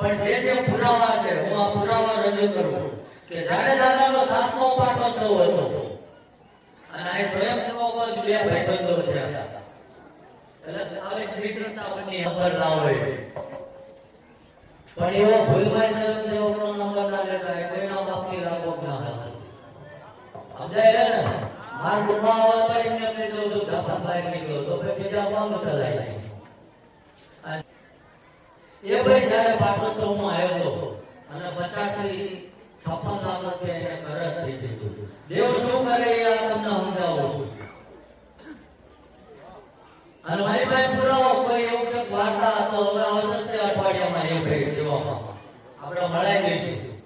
પણ જે જે પુરાવા છે, હું આ પુરાવા રજૂ કરું કે જ્યારે દાદાનો સાતમો પાટોત્સવ હતો, અને આ સ્વયંસેવકો બે ભાઈબંધો થયા હતા. એટલે આવી વિકૃતતા બની નંબર ના હોય. પણ એવો ભૂલભાઈ સ્વયંસેવકનો નંબર ના લેતા એ કોઈના બાપની ના માર બહાર નીકળો. તો પછી બીજા કામ ચલાય. એ ભાઈ જયારે પાટોત્સવમાં આવ્યો હતો, અને પચાસથી છપ્પન લાખ રૂપિયા એને કરજ થઈ જતું દેવ શું કરે એ તમને સમજાવું છું. અને મારી પાસે પુરાવો, કોઈ એવું કંઈક વાર્તા તો હવે આવશે અઠવાડિયામાં એ ભાઈ સેવામાં. આપણે મળાઈ જઈશું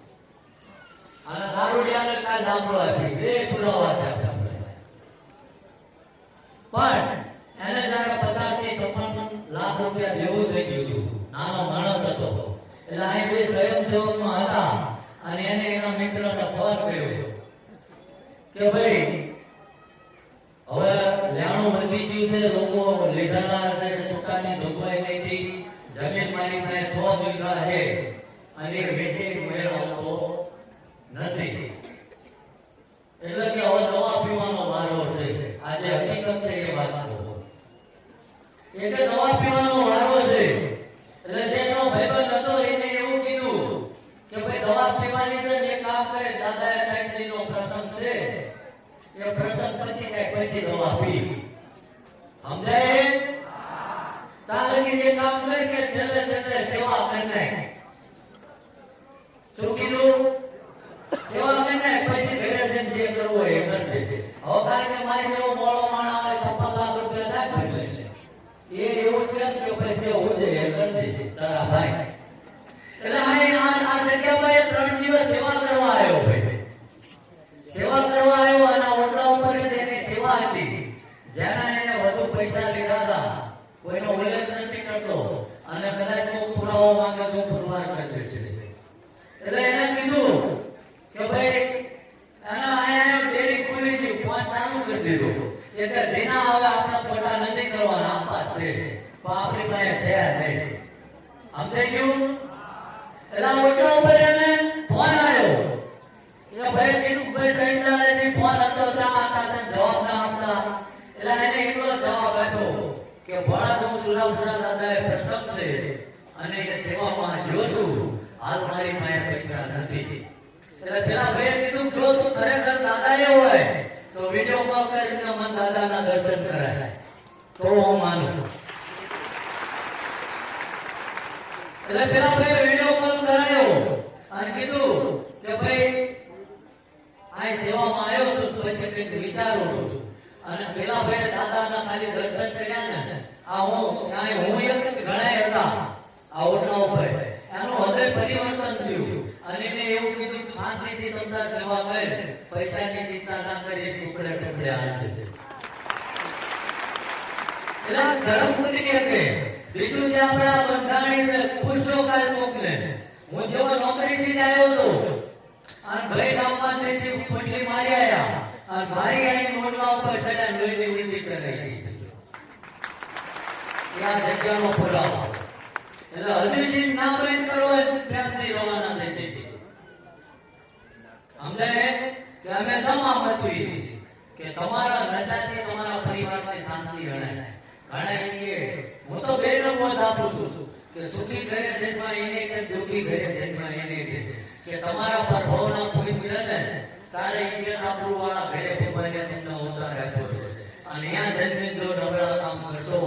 અને દારૂડિયાને કાલ દાખલો આપી. બે પુરાવા છે આપણે પણ એને જયારે પચાસથી છપ્પન લાખ રૂપિયા દેવું થઈ ગયું હતું નાનો માણસ હતો એટલે અહીં બે સ્વયંસેવકમાં હતા અને એને એના મિત્રને ફોન કર્યો કે ભાઈ, હવે લેણું વધી ગયું છે, લોકો લીધેલા છે, સુકાની જોગવાઈ નહીં થઈ. જમીન મારી પાસે છ વીઘા છે અને વેચી મેળ નથી. એટલે કે હવે દવા પીવાનો વારો છે. આજે હકીકત છે એ વાત. એટલે દવા પીવાનો વારો છે એટલે જે એનો ભાઈબંધ હતો એને એવું કીધું કે ભાઈ દવા પીવાની છે ને એક કામ કરે દાદાએ ફેક્ટરીનો પ્રસંગ છે એ પ્રસંગ પતી જાય પછી દવા પી સમજાય તાર લગી જે કામ કરે કે છેલ્લે છેલ્લે સેવા કરી નાખ શું કીધું સેવા કરી નાખ પછી ઘરે જઈને જે કરવું હોય એ કરજે હવે કારણ કે મારી જેવો મોળો માણા હોય છપ્પન લાખ રૂપિયા થાય ભાઈ લઈને એ એવું છે કે ભાઈ જે હું છે એ કરજે તારા ભાઈ એટલે આ આ આ જગ્યામાં એ ત્રણ દિવસ સેવા કરવા આવ્યો ભાઈ સેવા કરવા આવ્યો અને આ ઓટલા ઉપર જ એની સેવા હતી જેના એને વધુ પૈસા લીધા હતા, કોઈનો ઉલ્લેખ નથી કરતો. અને કદાચ હું પુરાવો માંગે તો પુરવાર કરી દેશે એટલે એને કીધું કે ભાઈ, એના આયા ડેરી ખુલી હતી ફોન ચાલુ કરી દીધો. એટલે જેના હવે આપણે ફોટા નથી કરવાના આપવા છે. પણ આપણી પાસે છે નહીં. સમજાઈ ગયું? એટલે ઓટલા ઉપર કે ભણા હું સુરાપુરા દાદાએ પ્રસંગ છે અને એ સેવામાં જો છું હાલ મારી પાસે પૈસા નથી. એટલે પેલા ભાઈએ કીધું જો તું ખરેખર દાદા એ હોય તો વીડિયો કોલ કરીને મન દાદાના દર્શન કરાય તો હું માનું એટલે પેલા ભાઈએ વીડિયો કોલ કરાયો અને કીધું કે ભાઈ આ સેવામાં આવ્યો છું તો પછી કંઈક વિચારું છું અને પેલા ભાઈ દાદાના ખાલી દર્શન કર્યા ને આ હું આ હું એક ઘણાય હતા આ ઓટલા ઉપર એનું હૃદય પરિવર્તન થયું અને એને એવું કીધું કે શાંતિથી તમતા સેવા કર પૈસાની ચિંતા ના કરીશ ટુકડે ટુકડે આવશે એટલે આ ધર્મ પૂરી કે બીજું જે આપણા બંધાણી છે પૂછજો કાલ મોકલે. હું જેવો નોકરીથી આવ્યો હતો, અને ભાઈ ગામમાંથી જે પટલી મારી આયા, અને મારી આઈ મોટલા ઉપર ચડ્યા લોહીની ઉલટી કરાઈ ત્યાં જગ્યાનો પુરાવો એટલે હજુ જે ના બંધ કરો હોય પ્રેમથી રવાના થઈ જશે સમજાય કે અમે તમામ મથવી કે તમારા નશાથી તમારા પરિવારની શાંતિ હણાય ઘણા કે હું તો બે નંબર આપું છું કે સુખી ઘરે જન્મા એને કે દુઃખી ઘરે જન્મા એને કે કે તમારા પર ભવના પૂરી છે ને તારે ઇજ્જત આપણું વાળા ઘરે ભગવાને તમને અવતાર આપ્યો છે. અને અહીંયા જન્મી જો નબળા કામ કરશો,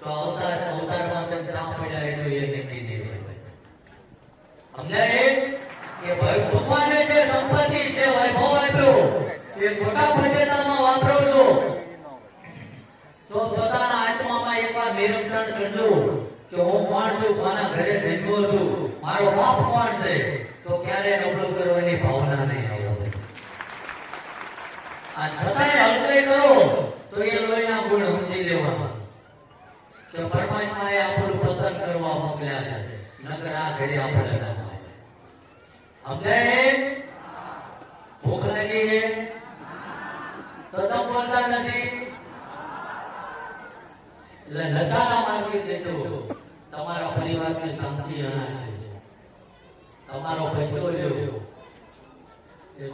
તો અવતાર, અવતારમાં તમે ચા પડ્યા છો એ નક્કી નહીં હોય સમજાય કે ભાઈ ભગવાને જે સંપત્તિ જે વૈભવ આપ્યો એ ખોટા ફજેતામાં વાપરો છો તો પોતાના આત્મામાં એકવાર નિરીક્ષણ કરજો કે હું કોણ છું કોના ઘરે જન્મ્યો છું મારો બાપ કોણ છે તો ક્યારે નબળું કરવાની ભાવના નહીં આવે આ છતાંય હલકઈ કરો તો એ લોહીના ગુણ સમજી લેવાના તમારા પરિવારની શાંતિ તમારો પૈસો લેવો.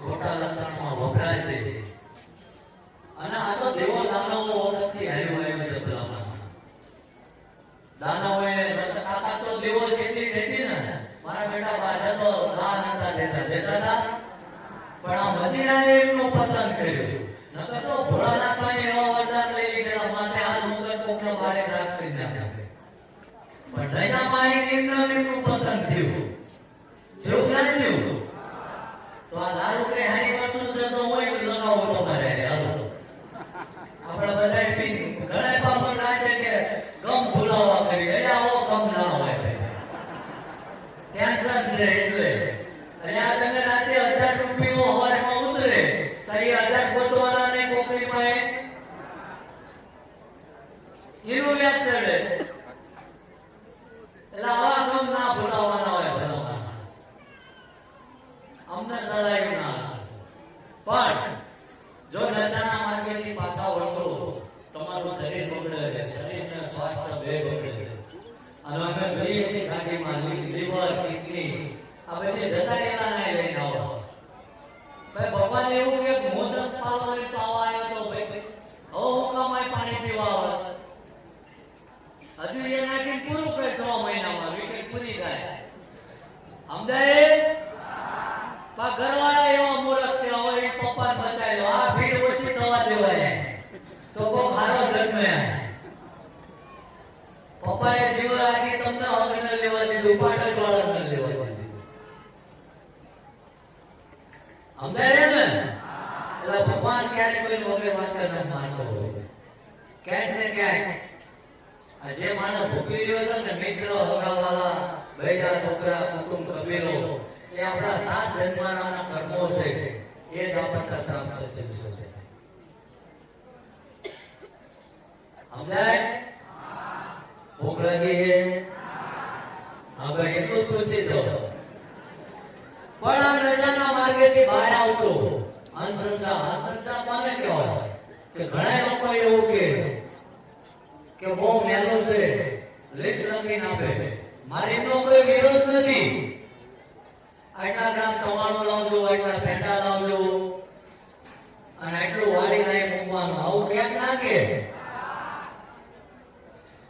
ખોટા લક્ષણમાં વપરાય છે. અને આ તો દેવો દાનવો વખતથી આવ્યું છે ભલામણ દાનવોએ નકર કાકા તો દેવો કેટલી દેતી ને મારા બેટા બાજા તો દાન દેતા હતા પણ પતન તો થયું. જેવું ના થયું? તો આ દારૂ કઈ હારી વસ્તુ તો હોય તો લગાવો હાલો. આપણે બધા બાપો રાજે કે ગમ ભૂલાવા કરી એટલે આવો ગમ ના હોય ત્યાં જ રહે એટલે એટલે આ તમે રાતે હજાર રૂપિયો હવારમાં ઉતરે તો એ હજાર ગોતવાના ને કોકરી પાસે એનું વ્યાજ ચડે એટલે આવા ગમ ના ભૂલાવાના હોય ભલામણ અમને સલાહ ના પણ જો માર્ગેથી પાછા વળશો. તમારું શરીર બગડે, શરીરને સ્વાસ્થ્ય બે બગડે. અને અમે જોઈએ છીએ ગાડીમાં લીવર, કિડની. આ બધી જતા રહેલા લઈને આવો. ભાઈ, ભગવાન એવું કે મોદક પાલો ને પાવ આવ્યો તો ભાઈ. હવે હું કમાય પાણી પીવા આવે? હજુ એ નાખીને પૂરું કરે છ મહિનામાં વિકેટ પૂરી થાય. સમજાય? ઘરવાળા એવા મૂર્ખ છે હોય પપ્પા ભીડ દેવાય તો કો મારો જન્મે પપ્પાએ જીવ રાખી તમને હોસ્પિટલ લેવા દીધું પાટો વાળા લેવા જે માણસ ભોગવી રહ્યો છે ને, મિત્રો, હગાવાલા બૈરા છોકરા આપણા સાત જન્માના કર્મો છે. એ જ આપણને પ્રાપ્ત થયું સમજાય ભૂખ લાગી છે હવે એટલું પૂછી જો પણ આ રજાના માર્ગેથી બહાર આવશો. અંધશ્રદ્ધા અંધશ્રદ્ધા કોને છે મારે એમનો કોઈ વિરોધ નથી. આટલા ગ્રામ ચવાણું લાવજો, આટલા પેંડા લાવજો. અને આટલું વારી નહીં મૂકવાનું. આવું કેમ ના કે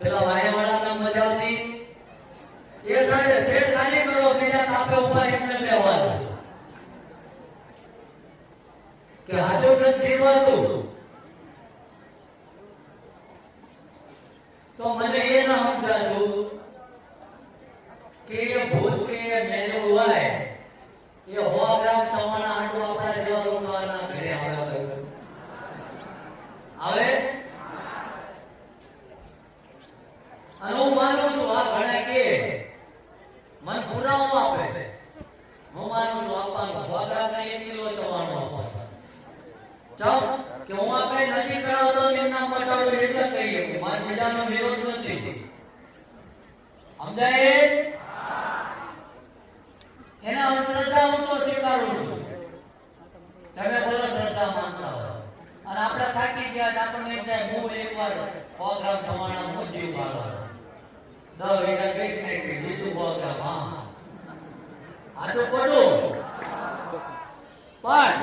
પેલા વાયવાળા નામ મજા આવતી એ સાહેબ શેઠ ખાલી કરો બીજા તાપે ઊભા એમને બેવા દો કે હાચું નથી જીવવાતું તો મને એ ન સમજાતું કે ભૂત કે મેલું હોય એ હો ગ્રામ તમારા આટલું આપણા જેવા લોકોના ઘરે આવે આવે અને હું માનું છું આ ઘણા કે મન પુરાવો આપે હું માનું છું આપવાનું હો ગ્રામને એક કિલો ચવાનું આપવાનું ચાલ કે હું આ કઈ નથી કરાવતો ને એમના મટાડું એટલે કહીએ બીજાનો વિરોધ નથી. સમજાય એના શ્રદ્ધા હું તો સ્વીકારું છું તમે બોલો શ્રદ્ધા માનતા હો અને આપણે થાકી ગયા તો આપણને એમ થાય હું એકવાર સો ગ્રામ સમાણા હું જીવ પાડો દસ વીઘા બેસી નાખી બીજું સો ગ્રામ હા આ તો ખોટું પણ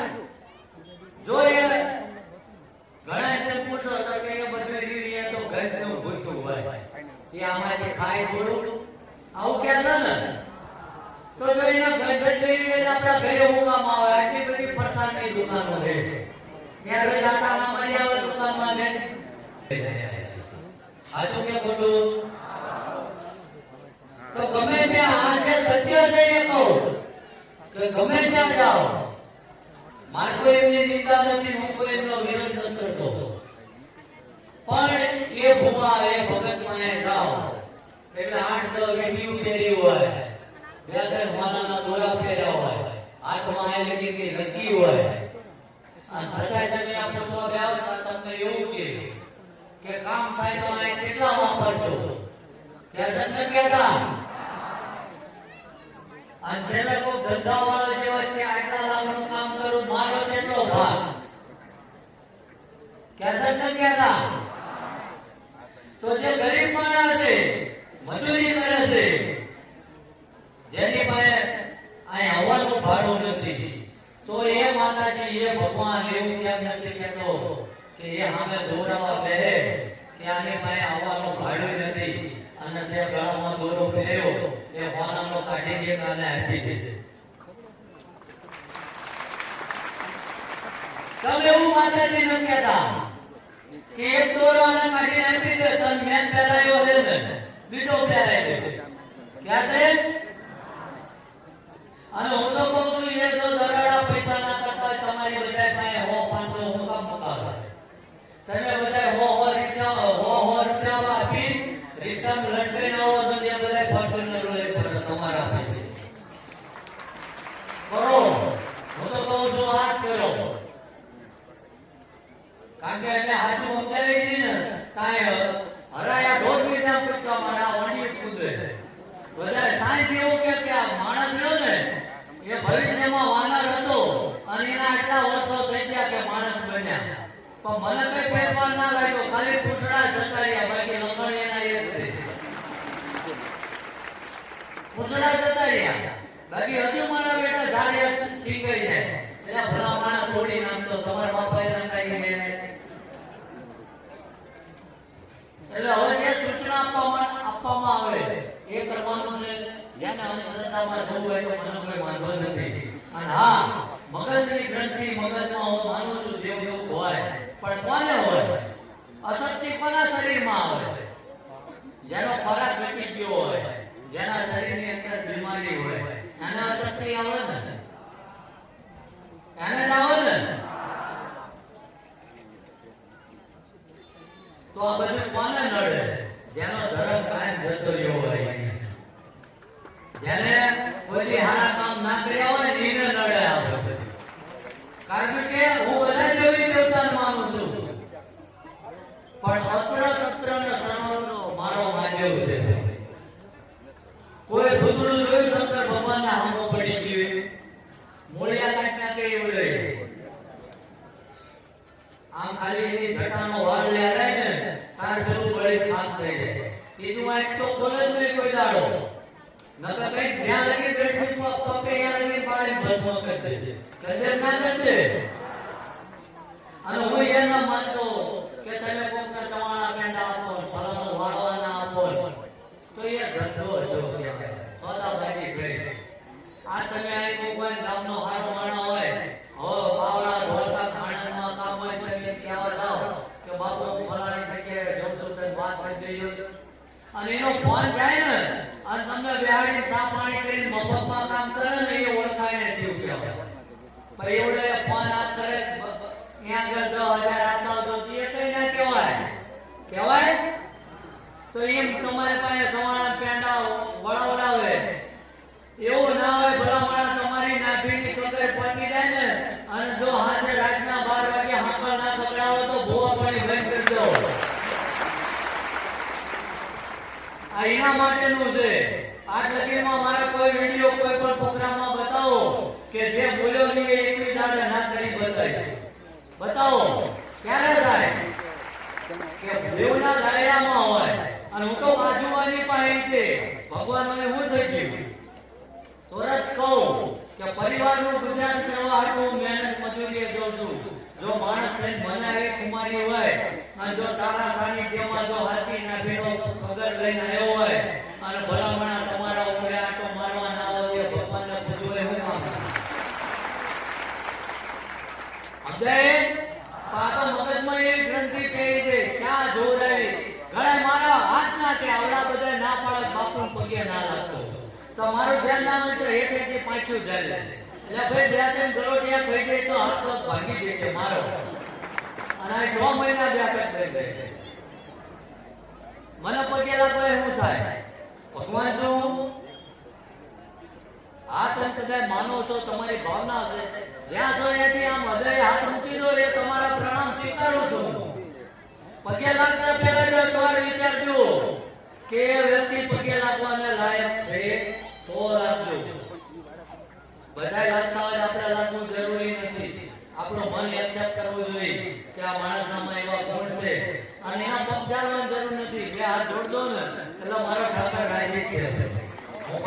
જો એ ઘણા એટલે પૂછો તો કે એ બધું રીવીએ તો ગંધનું ભૂખ્યું હોય એ આમાંથી ખાય થોડું. આવું કહેતા ને. તો જો એનો ગંધ જ લઈ લઈએ તો આપણા ઘરે હું આવે, આટલી બધી ફરસાણની દુકાનો છે. ત્યાં રોજ આટાના મારી આવે દુકાનમાં ને સાચું કે ખોટું? તો ગમે ત્યાં આ જે સત્ય છે એ કહો. તો ગમે ત્યાં જાઓ. મારે કોઈ એમની નિંદા નથી, હું કોઈ એમનો વિરોધ નથી કરતો. પણ એ ભૂમા એ ભગત મને જાઓ એટલે અને છતાંય તમે આ તમને એવું કે કે કામ થાય અને કામ કરું, મારો કેટલો ભાગ? ક્યાં સત્ય કહેતા તો જે ગરીબ માણસ છે મજૂરી કરે છે જેની પાસે ભાડું નથી તો એ માતાજી એ ભગવાન એવું કેમ નથી કહેતો કે એ સામે જોરાવા બેહે કે આની પાસે આવવાનું ભાડું નથી અને તે ગળામાં દોરો પહેર્યો એ હોનાનો કાઢી દે કાને આપી દે તમે ન દે છે ને. દે છે? અને હું છું, એ જો દરાડા પૈસા ના કરતા તમારી બધા પાસે હો પાંચસો હું તમે બધા હો હો રિક્ષા, હો હો રૂપિયા આપી, રિક્ષામાં લટકાઈને આવો છો, ત્યાં બધા લઈ ફરો તમારા પૈસે કરો હું તો કહું છું આ જ કરો કારણ કે એટલે હાજુ મોકલાવી દીધી ને કાંઈ હરાયા ઢોર મીઠા પૂછતા મારા વણી કૂદે બધા સાંજ એવું કે કે આ માણસ રહ્યો ને એ ભવિષ્યમાં વાનર હતો અને એના આટલા વર્ષો થઈ ગયા કે માણસ બન્યા પણ મને કઈ ફેરફાર ના લાગ્યો ખાલી પૂછડા જતા રહ્યા બાકી લખણ એના એક છે પૂછડા જતા રહ્યા બાકી હજુ મારા બેટા ટીકાઈ જાય એટલે ભલા માણસ થોડી નાખતો તમારા બાપા એ નખાઈ એટલે હવે જે સૂચના આપવામાં આપવામાં આવે એ કરવાનું છે જેને અંધશ્રદ્ધામાં જવું હોય તો મને કોઈ વાંધો નથી અને હા મગજની ગ્રંથિ મગજમાં હું માનું છું જેવું એવું હોય પણ કોને હોય અશક્તિ કોના શરીરમાં આવે જેનો ખોરાક ઘટી ગયો હોય, જેના શરીરની અંદર બીમારી હોય, એને અશક્તિ આવે ને એને જ આવે ને તો આ બધું કોને નડે જેનો ધર્મ કાયમ જતો રહ્યો હોય જેને કોઈ હારા કામ ના કર્યા હોય ને એને નડે આ બધું કારણ કે હું બધા દેવી દેવતા માનું છું પણ અત્ર તત્ર ને સર્વત્ર મારો મહાદેવ છે કોઈ ભૂતળું જોયું ભગવાનના હામો પડી ગયું. મૂળિયા કાંઈક ના એવું આમ ખાલી એની જટાનો વાળ લે રહે ને, તાર પેલું બળી ખાસ થઈ જાય. કીધું આ તો બોલે જ નહીં કોઈ દાડો. નકર કઈ ધ્યાન લગી બેઠી પગે ત્યાં લગી પાડી ભસ્મ કરી દે ના કરી અને હું એ ના માનતો કે તમે કોકના તમારા પેંડા આપો ને, ફલાણું વાળવાના આપો તો એ ધંધો હતો આ તમે આ માણો હોય. એનો ફોન જાય ને, અને ઓળખાય ને જીવ કહેવાય. પછી એવડે ફોન હાથ કરે ત્યાં આગળ દસ હજાર આપતા કઈ ના કહેવાય. કહેવાય? તો એમ તમારી પાસે સવાણા પેંડા વળાવડાવે. એવું બતાવો ક્યારે થાય? કે દેવના દાયરામાં હોય. અને હું તો બાજુમાંની પાસે છે. ભગવાન મને શું થઈ ગયું? તરત કહું. કે પરિવારનું ગુજરાન કરવા હાટુ મહેનત મજૂરી જોઉં છું. જો માણસ ને મનાવે, કુમારી હોય, અને જો તારા સાનિધ્યમાં જો હાથી નાભીનો ખબર લઈને આવ્યો હોય, અને ભલામણા તમારા ઉમરે આટો મારવા ના ભગવાન ભગવાનને પૂછવું એ હું માં આ તો એ ગ્રંથિ કહી છે, ક્યાં જોર આવી? ઘણા મારા હાથ ના કે આવડા બધા ના પાડે બાપુ પગે ના લાગતો તો મારું ધ્યાન ના હોય તો એક રીતે પાછું જાય. એટલે ભાઈ, બે ત્રણ ગરોડિયા થઈ જાય તો હાથ ભાગી જશે મારો. અને છ મહિના વ્યાપક થઈ જાય મને પગેલા તો શું થાય? ભગવાન છું આ તમે કદાચ માનો છો, તમારી ભાવના હશે જ્યાં છો એથી આમ હૃદય હાથ મૂકી દો એ તમારા પ્રણામ સ્વીકારું છું. પગે લાગતા પહેલા જો વિચાર વિચારજો કે વ્યક્તિ પગે લાગવાને લાયક છે? તો લાગજો બધા જરૂરી નથી. આપણું મન એક્સેપ્ટ કરવું જોઈએ કે આ માણસમાં એવા ગુણ છે. અને એના પગ ચાલવાની જરૂર નથી. બે હાથ જોડ ને, એટલે મારો ઠાકર રાજી છે. હું